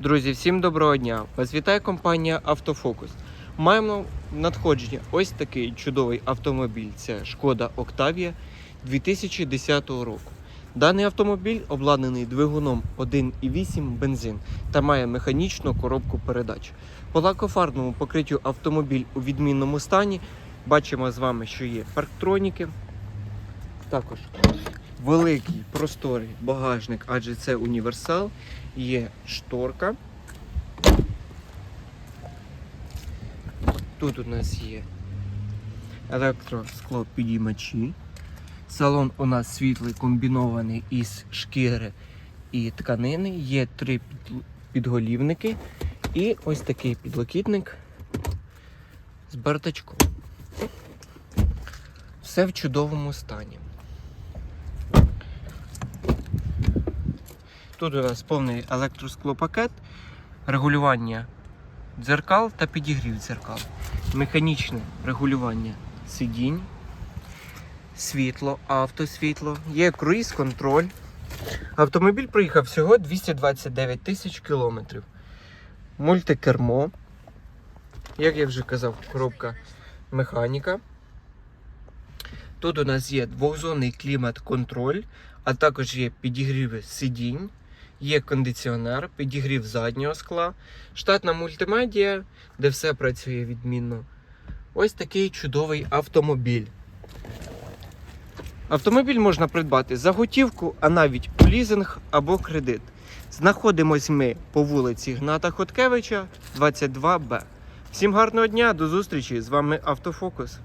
Друзі, всім доброго дня! Вас вітає компанія Автофокус. Маємо надходження ось такий чудовий автомобіль. Це Шкода Октавія 2010 року. Даний автомобіль обладнаний двигуном 1,8 бензин та має механічну коробку передач. По лакофарбному покриттю автомобіль у відмінному стані. Бачимо з вами, що є парктроніки. Також великий просторий багажник, адже це універсал. Є шторка. Тут у нас є електросклопідіймачі. Салон у нас світлий комбінований із шкіри і тканини. Є три підголівники і ось такий підлокітник з бардачком. Все в чудовому стані. Тут у нас повний електросклопакет, регулювання дзеркал та підігрів дзеркал, механічне регулювання сидінь, світло, автосвітло, є круїз-контроль. Автомобіль проїхав всього 229 тисяч кілометрів. Мультикермо. Як я вже казав, коробка механіка. Тут у нас є двохзонний клімат-контроль, а також є підігріви сидінь, є кондиціонер, підігрів заднього скла, штатна мультимедіа, де все працює відмінно. Ось такий чудовий автомобіль. Автомобіль можна придбати за готівку, а навіть у лізинг або кредит. Знаходимось ми по вулиці Гната Хоткевича, 22Б. Всім гарного дня, до зустрічі! З вами Автофокус.